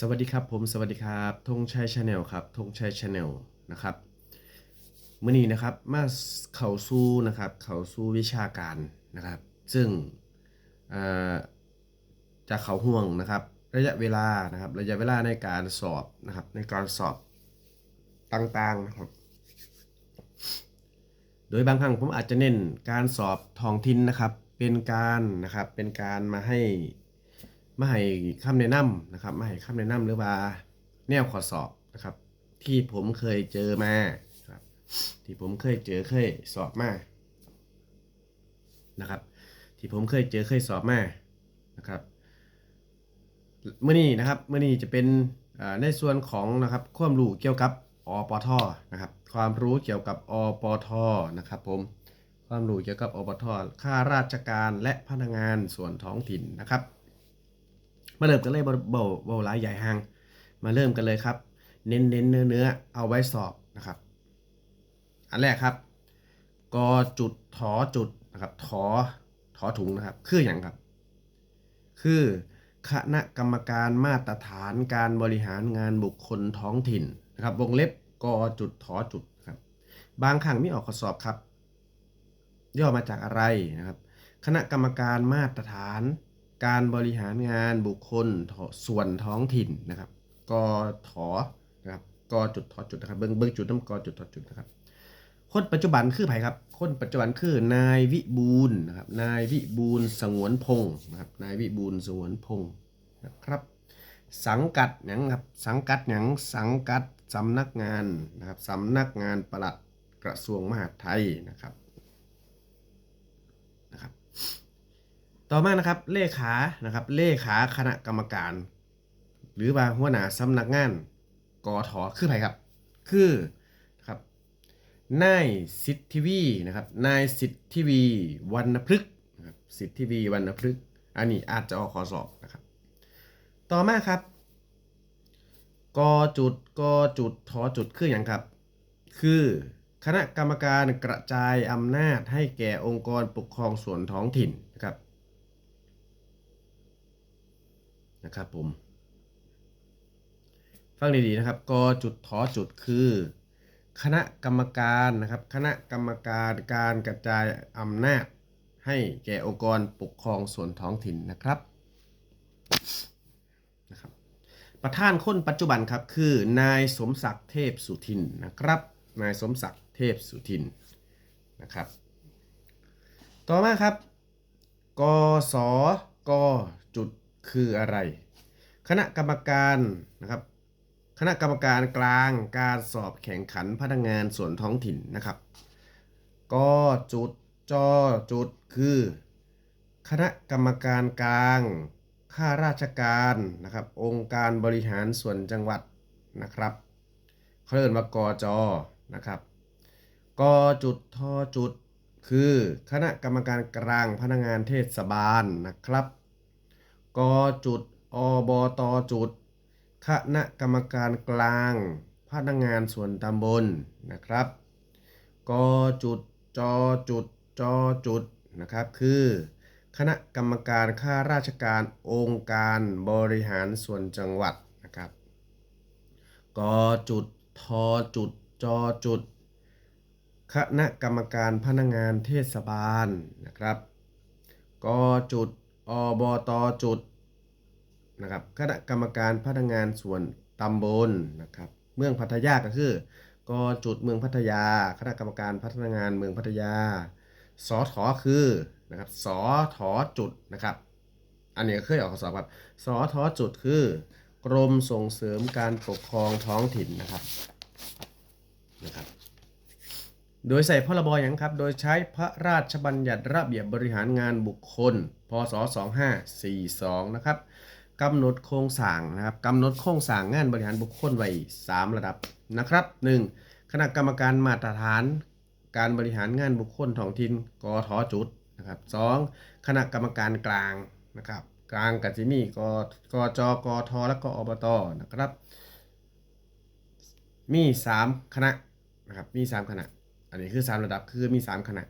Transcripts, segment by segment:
สวัสดีครับผมสวัสดีครับธงชัยชาแนลครับธงชัยชาแนลนะครับมื่อนี้นะครับมาเข่าสู้นะครับเข่าสู้วิชาการนะครับ ซึ่งจะเข่าห่วงนะครับ ระยะเวลานะครับระยะเวลาในการสอบนะครับในการสอบต่างๆนะครับ โดยบางครั้งผมอาจจะเน้นการสอบท้องถิ่นนะครับเป็นการนะครับเป็นการมาให้ มาให้คำแนะนำนะครับมาให้คำแนะนำหรือว่าแนวข้อสอบนะครับ ที่ผมเคยเจอมาครับ ที่ผมเคยเจอเคยสอบมานะครับ ที่ผมเคยเจอเคยสอบมานะครับเมื่อนี้นะครับเมื่อนี้จะเป็นในส่วนของนะครับความรู้เกี่ยวกับอปทนะครับ ความรู้เกี่ยวกับอปทนะครับ ผมความรู้เกี่ยวกับอปทข้าราชการและพนักงานส่วนท้องถิ่นนะครับ มาเริ่มกันเลยเบาเบาเบาหลายใหญ่หางมาเริ่มกันเลยครับ เน้นเน้นเนื้อเนื้อเอาไว้สอบนะครับ อันแรกครับกอจุดถอจุดนะครับถอถอถุงนะครับ คืออย่างครับ คือคณะกรรมการมาตรฐานการบริหารงานบุคคลท้องถิ่นนะครับ วงเล็บกอจุดถอจุดครับ บางครั้งมีออกข้อสอบครับ ย่อมาจากอะไรนะครับ คณะกรรมการมาตรฐาน การบริหารงานบุคคลส่วนท้องถิ่นนะครับกถนะครับกจุดทอจุดนะครับเบิ้งเบิ้งจุดน้ำกจุดทอจุดนะครับคนปัจจุบันคือไผครับ คนปัจจุบันคือนายวิบูลนะครับนายวิบูลสงวนพงศ์นะครับนายวิบูลสงวนพงศ์นะครับ สังกัดหยังครับสังกัดหยังสังกัดสำนักงานนะครับสำนักงานประหลัดกระทรวงมหาดไทยนะครับนะครับ ต่อมานะครับเลขานะครับเลขาคณะกรรมการ หรือว่าหัวหน้าสำนักงานกอทอคือไผครับ คือครับนายสิทธิวีนะครับนายสิทธิวีวรรณพฤกษ์นะครับสิทธิวีวรรณพฤกษ์อันนี้อาจจะออกขอสอบนะครับ ต่อมาครับกอจุดกอจุดทอจุดคืออย่างครับ คือคณะกรรมการกระจายอำนาจให้แก่องค์กรปกครองส่วนท้องถิ่นนะครับ นะครับผม ฟังดีๆนะครับกจุดทอจุดคือ คณะกรรมการนะครับ คณะกรรมการการกระจายอำนาจ ให้แก่องค์กรปกครองส่วนท้องถิ่นนะครับนะครับ ประธานคนปัจจุบันครับคือนายสมศักดิ์เทพสุทินนะครับ นายสมศักดิ์เทพสุทินนะครับ ต่อมาครับ กสกจุดคืออะไร คณะกรรมการนะครับ คณะกรรมการกลางการสอบแข่งขันพนักงานส่วนท้องถิ่นนะครับกจุดจจุดคือ คณะกรรมการกลางข้าราชการนะครับ องค์การบริหารส่วนจังหวัดนะครับเขาเรียกว่ากจนะครับกจุดทจุด คือคณะกรรมการกลางพนักงานเทศบาลนะครับกจุด อบตจุด คณะกรรมการกลาง พนักงานส่วนตำบลนะครับ กจุด จจุด จจุดนะครับ คือ คณะกรรมการข้าราชการองค์การบริหารส่วนจังหวัดนะครับ กจุด ทจุด จจุด คณะกรรมการพนักงานเทศบาลนะครับ กจุด อบตจุด นะครับคณะกรรมการพนักงานส่วนตำบลนะครับ เมืองพัทยาก็คือกจุดเมืองพัทยา คณะกรรมการพัฒนางานเมืองพัทยาสอถอคือนะครับสอถอจุดนะครับ อันนี้เคยออกข้อสอบครับสอถอจุดคือกรมส่งเสริมการปกครองท้องถิ่นนะครับนะครับ โดยใส่พรบอย่างครับ โดยใช้พระราชบัญญัติระเบียบบริหารงานบุคคล พศ 2542 นะครับ กำหนดโครงสร้างนะครับกำหนดโครงสร้างงานบริหารบุคคลไว้3ระดับนะครับ 1. คณะกรรมการมาตรฐาน การบริหารงานบุคคลท้องถิ่นกทจุดนะครับ 2. คณะกรรมการกลางนะครับ กลางกัจิมีกกจกทและก็อบตนะครับ มี 3 คณะนะครับมี 3 คณะ อันนี้คือ 3 ระดับคือมี 3 คณะ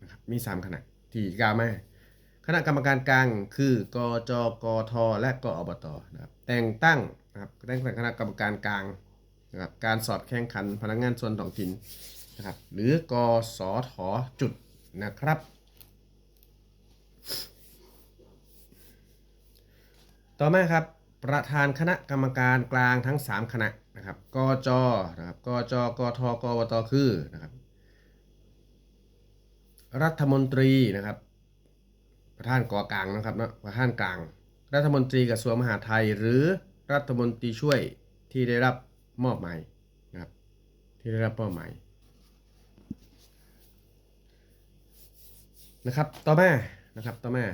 นะครับมี 3 คณะที่กล่าวมา คณะกรรมการกลางคือกจกทและกอบตนะครับแต่งตั้งนะครับแต่งตั้งคณะกรรมการกลางนะครับการสอบแข่งขันพนักงานส่วนท้องถิ่นนะครับหรือกสทจุดนะครับต่อมาครับประธานคณะกรรมการกลางทั้ง 3 คณะนะครับกจนะครับกจกทกวตคือนะครับรัฐมนตรีนะครับ ประธานกอกลางนะครับเนาะประธานกลาง รัฐมนตรีกระทรวงมหาดไทย หรือรัฐมนตรีช่วยที่ได้รับมอบหมายนะครับที่ได้รับมอบหมายนะครับต่อมานะครับต่อมา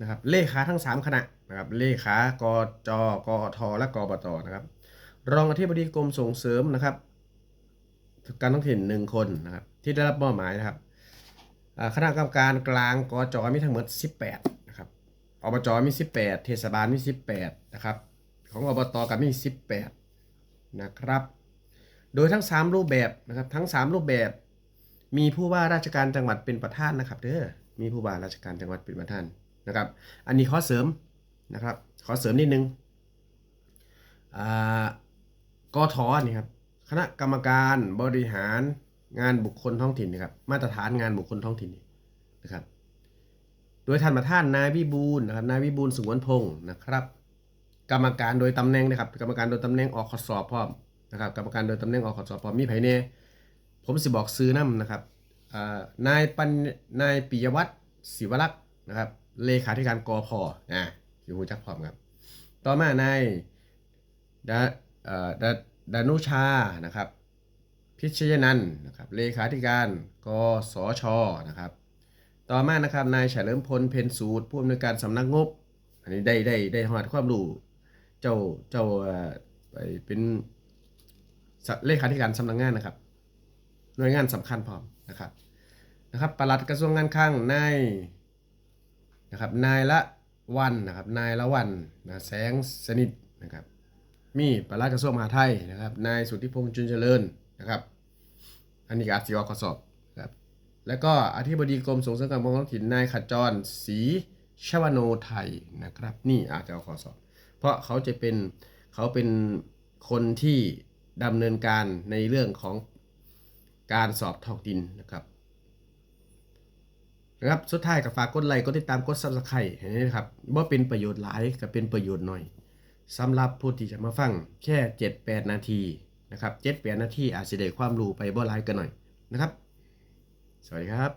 นะครับเลขาทั้ง 3 คณะนะครับเลขากจกทและกบตนะครับ รองอธิบดีกรมส่งเสริมนะครับ การท้องถิ่นหนึ่งคนนะครับที่ได้รับมอบหมายนะครับ คณะกรรมการกลางกจมีทั้งหมด 18นะครับอบจมี 18 เทศบาลมี 18นะครับของอบตก็มี 18นะครับโดยทั้ง 3 รูปแบบนะครับทั้ง 3 รูปแบบ มีผู้ว่าราชการจังหวัดเป็นประธานนะครับเด้อมีผู้ว่าราชการจังหวัดเป็นประธานนะครับ อันนี้ขอเสริมนะครับขอเสริมนิดนึงอ่ากทนี่ครับคณะกรรมการบริหาร งานบุคคลท้องถิ่นนะครับ มาตรฐานงานบุคคลท้องถิ่นนะครับ โดยท่านประธานนายวิบูลนะครับนายวิบูลสุวรรณพงศ์นะครับ กรรมการโดยตำแหน่งนะครับ กรรมการโดยตำแหน่งออกข้อสอบพร้อมนะครับ กรรมการโดยตำแหน่งออกข้อสอบพร้อมมีไผเน่ผมสิบอกซื้อน้ำนะครับนายปัญนายปิยวัฒน์ศิวรักษ์นะครับ เลขาธิการกพนะอยู่หูจักพร้อมครับ ต่อมานายดาเอ่อดาดานุชานะครับ พิชยนันท์นะครับเลขาธิการกสชนะครับ ต่อมานะครับนายเฉลิมพลเพนสูตรผู้อำนวยการสำนักงบ อันนี้ได้ได้ได้หอดความรู้เจ้าเจ้าไปเป็นเลขาธิการสำนักงานนะครับ หน่วยงานสำคัญพร้อมนะครับนะครับปลัดกระทรวงการคลังนายนะครับนายละวันนะครับนายละวันนะแสงสนิทนะครับมีปลัดกระทรวงมหาดไทยนะครับนายสุทธิพงษ์จุนเจริญ นะครับ อันนี้ก็อาจจะออกข้อสอบครับแล้วก็อธิบดีกรมส่งเสริมการปกครองท้องถิ่นนายขจรศรีชวโนไทยนะครับ นี่อาจจะออกข้อสอบ เพราะเขาจะเป็นเขาเป็นคนที่ดำเนินการในเรื่องของการสอบท้องถิ่นนะครับนะครับสุดท้ายก็ฝากกดไลค์กดติดตามกด subscribe ให้ด้วยนะครับว่าเป็นประโยชน์หลายก็เป็นประโยชน์หน่อยสำหรับผู้ที่จะมาฟังแค่ 7-8 นาที นะครับเจ็ดแปดนาทีอาจจะได้ความรู้ไปบ่หลายกันหน่อยนะครับ สวัสดีครับ